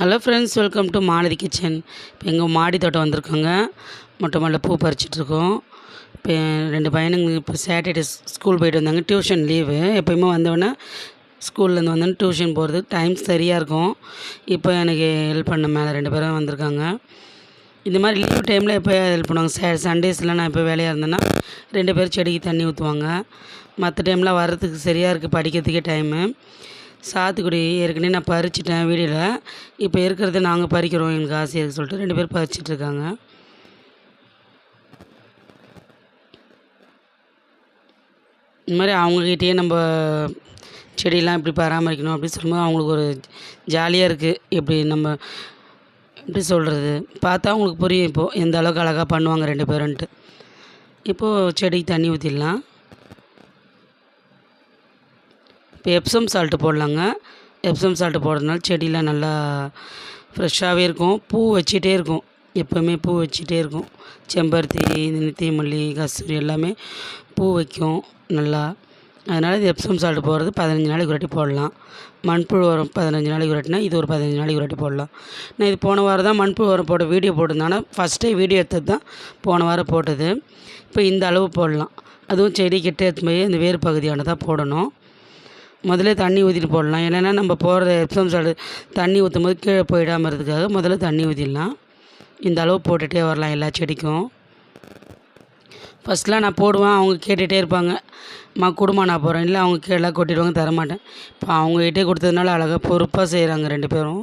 Hello friends welcome to Malathi kitchen இப்போ எங்கள் மாடி தோட்டம் வந்திருக்கோங்க. மொட்டை மாடியில் பூ பறிச்சிட்ருக்கோம் இப்போ ரெண்டு பையனுங்க இப்போ சாட்டர்டே ஸ்கூல் போயிட்டு வந்தாங்க. டியூஷன் லீவு எப்போயுமே வந்தவொடனே ஸ்கூல்லேருந்து வந்தோடனே டியூஷன் போகிறது டைம் சரியாக இருக்கும். இப்போ எனக்கு ஹெல்ப் பண்ண மேலே ரெண்டு பேரும் வந்திருக்காங்க. இந்த மாதிரி லீவ் டைமில் எப்போ ஹெல்ப் பண்ணுவாங்க? சே சண்டேஸில் நான் இப்போ வேலையாக இருந்தேன்னா ரெண்டு பேரும் செடிக்கு தண்ணி ஊற்றுவாங்க மற்ற டைமில் வர்றதுக்கு சரியாக இருக்குது படிக்கிறதுக்கே டைமு சாத்துக்குடி ஏற்கனவே நான் பறிச்சிட்டேன் வீடியோவில் இப்போ இருக்கிறத நாங்கள் பறிக்கிறோம் எங்களுக்கு ஆசையாக சொல்லிட்டு ரெண்டு பேர் பறிச்சிட்டு இருக்காங்க. இந்த மாதிரி அவங்கக்கிட்டேயே நம்ம செடியெல்லாம் இப்படி பராமரிக்கணும் அப்படின்னு சொல்லும்போது அவங்களுக்கு ஒரு ஜாலியாக இருக்குது எப்படி நம்ம எப்படி சொல்கிறது பார்த்தா அவங்களுக்கு புரியும் இப்போது எந்த அளவுக்கு அழகாக பண்ணுவாங்க ரெண்டு பேருன்ட்டு. இப்போது செடிக்கு தண்ணி ஊற்றிடலாம் இப்போ எப்சம் சால்ட்டு போடலாங்க. எப்சம் சால்ட்டு போடுறதுனால செடியெலாம் நல்லா ஃப்ரெஷ்ஷாகவே இருக்கும். பூ வச்சுட்டே இருக்கும். எப்போவுமே பூ வச்சுட்டே இருக்கும். செம்பருத்தி இந்த நித்திய மல்லி கஸ்தூரி எல்லாமே பூ வைக்கும் நல்லா. அதனால் இது எப்சம் சால்ட்டு போடுறது பதினஞ்சு நாளைக்கு ஒரு வாட்டி போடலாம். மண்புழு உரம் பதினஞ்சு நாளைக்கு ஒரு வாட்டினா இது ஒரு பதினஞ்சு நாளைக்கு ஒரு வாட்டி போடலாம். நான் இது போன வாரம் தான் மண்புழு உரம் போட்ட வீடியோ போட்டிருந்தானே. ஃபஸ்ட்டே வீடியோ எடுத்தது தான் போன வாரம் போட்டது. இப்போ இந்த அளவு போடலாம். அதுவும் செடி கிட்ட எடுத்து போய் அந்த வேறு பகுதியானதாக போடணும். முதல்ல தண்ணி ஊற்றிட்டு போடலாம். இல்லைன்னா நம்ம போடுற எப்சம் சால்ட் தண்ணி ஊற்றும் போது கீழே போயிடாமல் இருக்கிறதுக்காக முதல்ல தண்ணி ஊற்றிடலாம் இந்த அளவு போட்டுகிட்டே வரலாம் எல்லா செடிக்கும். ஃபஸ்ட்லாம் நான் போடுவேன். அவங்க கேட்டுகிட்டே இருப்பாங்க. மா கொடுமா நான் போகிறேன் இல்லை அவங்க கீழே கொட்டிடுவாங்க தரமாட்டேன். இப்போ அவங்ககிட்டே கொடுத்ததுனால அழகாக பொறுப்பாக செய்கிறாங்க ரெண்டு பேரும்.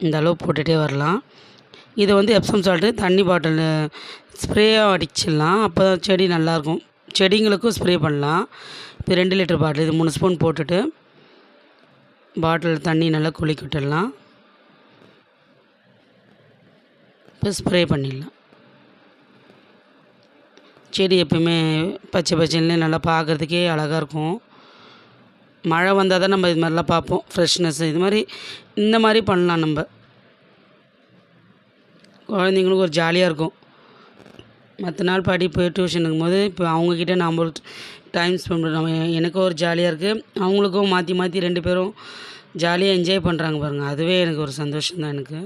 இந்த அளவு போட்டுகிட்டே வரலாம். இதை வந்து எப்சம் சால்ட்டு தண்ணி பாட்டில் ஸ்ப்ரேயாக அடிச்சிடலாம். அப்போ தான் செடி நல்லாயிருக்கும் செடிங்களுக்கும் ஸ்ப்ரே பண்ணலாம். இப்போ ரெண்டு லிட்டர் பாட்டில் இது மூணு ஸ்பூன் போட்டுட்டு பாட்டில் தண்ணி நல்லா குளிக்க விட்டுடலாம். இப்போ ஸ்ப்ரே பண்ணிடலாம். செடி எப்பயுமே பச்சை பச்சைன்னு நல்லா பார்க்குறதுக்கே அழகாக இருக்கும். மழை வந்தால் தான் நம்ம இது மாதிரிலாம் பார்ப்போம். ஃப்ரெஷ்னஸ் இது மாதிரி இந்த மாதிரி பண்ணலாம் நம்ம. குழந்தைங்களுக்கு ஒரு ஜாலியாக இருக்கும். மற்ற நாள் படிப்பு டியூஷனுக்கும் போது இப்போ அவங்கக்கிட்ட நம்ம டைம் ஸ்பெண்ட் பண்ணுறோம் எனக்கும் ஒரு ஜாலியாக இருக்குது அவங்களுக்கும் மாற்றி மாற்றி ரெண்டு பேரும் ஜாலியாக என்ஜாய் பண்ணுறாங்க பாருங்கள் அதுவே எனக்கு ஒரு சந்தோஷம்தான் எனக்கு.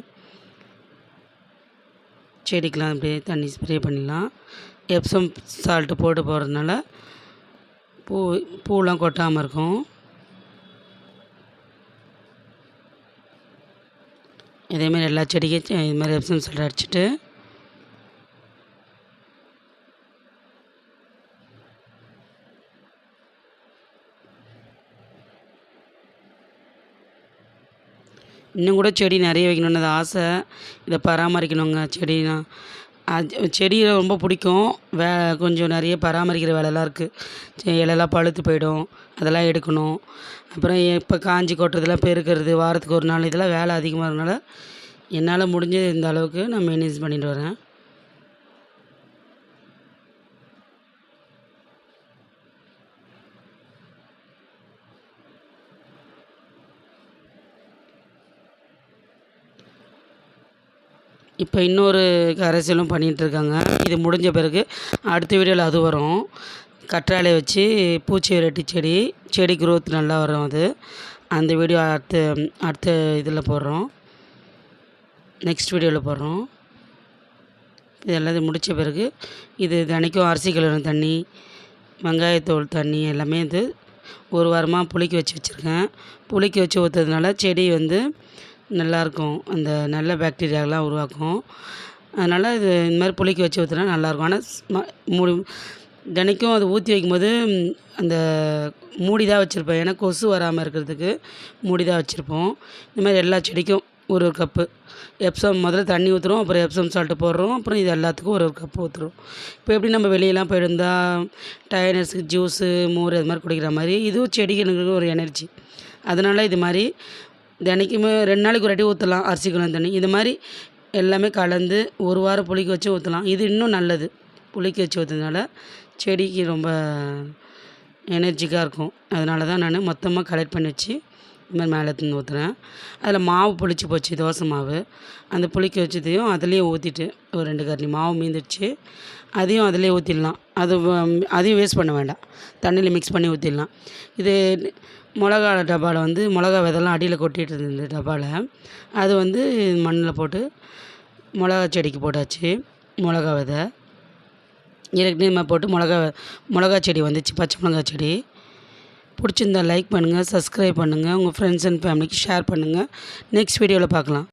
செடிக்கெலாம் அப்படியே தண்ணி ஸ்ப்ரே பண்ணிடலாம். எப்சம் சால்ட்டு போட்டு போகிறதுனால பூ பூலாம் கொட்டாமல் இருக்கும். இதேமாரி எல்லா செடிக்கும் இது மாதிரி எப்சம் சால்ட் அடிச்சுட்டு இன்னும் கூட செடி நிறைய வைக்கணுன்னு அது ஆசை. இதை பராமரிக்கணுங்க செடினா. அது செடி ரொம்ப பிடிக்கும். வே கொஞ்சம் நிறைய பராமரிக்கிற வேலைலாம் இருக்குது இலைலாம் பழுத்து போயிடும். அதெல்லாம் எடுக்கணும். அப்புறம் இப்போ காஞ்சி கொட்டுறதுலாம் பெருக்கிறது வாரத்துக்கு ஒரு நாள் இதெல்லாம் வேலை அதிகமாக இருக்கனால என்னால் முடிஞ்ச இந்த அளவுக்கு நான் மேனேஜ் பண்ணிட்டு வரேன். இப்போ இன்னொரு கரைசலும் பண்ணிகிட்ருக்காங்க. இது முடிஞ்ச பிறகு அடுத்த வீடியோவில் அது வரும். கற்றாழை வச்சு பூச்சி விரட்டி செடி செடி குரோத் நல்லா வரும் அது. அந்த வீடியோ அடுத்த அடுத்த இதில் போடுறோம். நெக்ஸ்ட் வீடியோவில் போடுறோம். இது முடித்த பிறகு இது தினைக்கும் அரிசி கழுவுன தண்ணி வெங்காயத்தோல் தண்ணி எல்லாமே இது ஒரு வாரமாக புளிக்க வச்சு வச்சுருக்கேன். புளிக்க வச்சு ஊற்றுறதுனால செடி வந்து நல்லாயிருக்கும். அந்த நல்ல பேக்டீரியாலாம் உருவாக்கும். அதனால் இது இந்த மாதிரி புளிக்க வச்சு ஊற்றினா நல்லாயிருக்கும். ஆனால் ஸ்ம- மூடி தினைக்கும் அது ஊற்றி வைக்கும்போது அந்த மூடி தான் வச்சுருப்பேன். ஏன்னா கொசு வராமல் இருக்கிறதுக்கு மூடி தான் வச்சுருப்போம். இந்த மாதிரி எல்லா செடிக்கும் ஒரு ஒரு கப்பு. எப்சம் முதல்ல தண்ணி ஊற்றுறோம் அப்புறம் எப்சம் சால்ட்டு போடுறோம் அப்புறம் இது எல்லாத்துக்கும் ஒரு ஒரு கப்பு ஊற்றுறோம் இப்போ எப்படி நம்ம வெளியெல்லாம் போயிருந்தால் டயர்னஸ்க்கு ஜூஸு மோர் அது மாதிரி குடிக்கிற மாதிரி இதுவும் செடிகளுக்கு ஒரு எனர்ஜி. அதனால் இது மாதிரி தினைக்குமே ரெண்டு நாளைக்கு ஒரு வாட்டி ஊற்றலாம் அரிசி குழம்பு தண்ணி. இது மாதிரி எல்லாமே கலந்து ஒரு வாரம் புளிக்க வச்சு ஊற்றலாம் இது இன்னும் நல்லது. புளிக்க வச்சு ஊற்றுறதுனால செடிக்கு ரொம்ப எனர்ஜிக்காக இருக்கும். அதனால தான் நான் மொத்தமாக கலெக்ட் பண்ணி வச்சு இது மாதிரி மேலே எடுத்துன்னு ஊற்றுனேன் அதில் மாவு புளிச்சு போச்சு தோசை மாவு. அந்த புளிக்க வச்சதையும் அதுலேயும் ஊற்றிட்டு ஒரு ரெண்டு கரண்டி மாவு மீந்துடுச்சு. அதையும் அதிலே ஊற்றிடலாம் அது அதையும் வேஸ்ட் பண்ண வேண்டாம். தண்ணியில் மிக்ஸ் பண்ணி ஊற்றிடலாம் இது மிளகா டப்பாவில் வந்து மிளகா விதெல்லாம் அடியில் கொட்டிகிட்டு இருந்தது டப்பாவில் அது வந்து மண்ணில் போட்டு மிளகா செடிக்கு போட்டாச்சு மிளகா விதை. ஏற்கனவே போட்டு மிளகா மிளகா செடி வந்துச்சு பச்சை மிளகா செடி. பிடிச்சிருந்தா லைக் பண்ணுங்கள் சப்ஸ்கிரைப் பண்ணுங்கள் உங்கள் ஃப்ரெண்ட்ஸ் அண்ட் ஃபேமிலிக்கு ஷேர் பண்ணுங்கள் நெக்ஸ்ட் வீடியோவில் பார்க்கலாம்.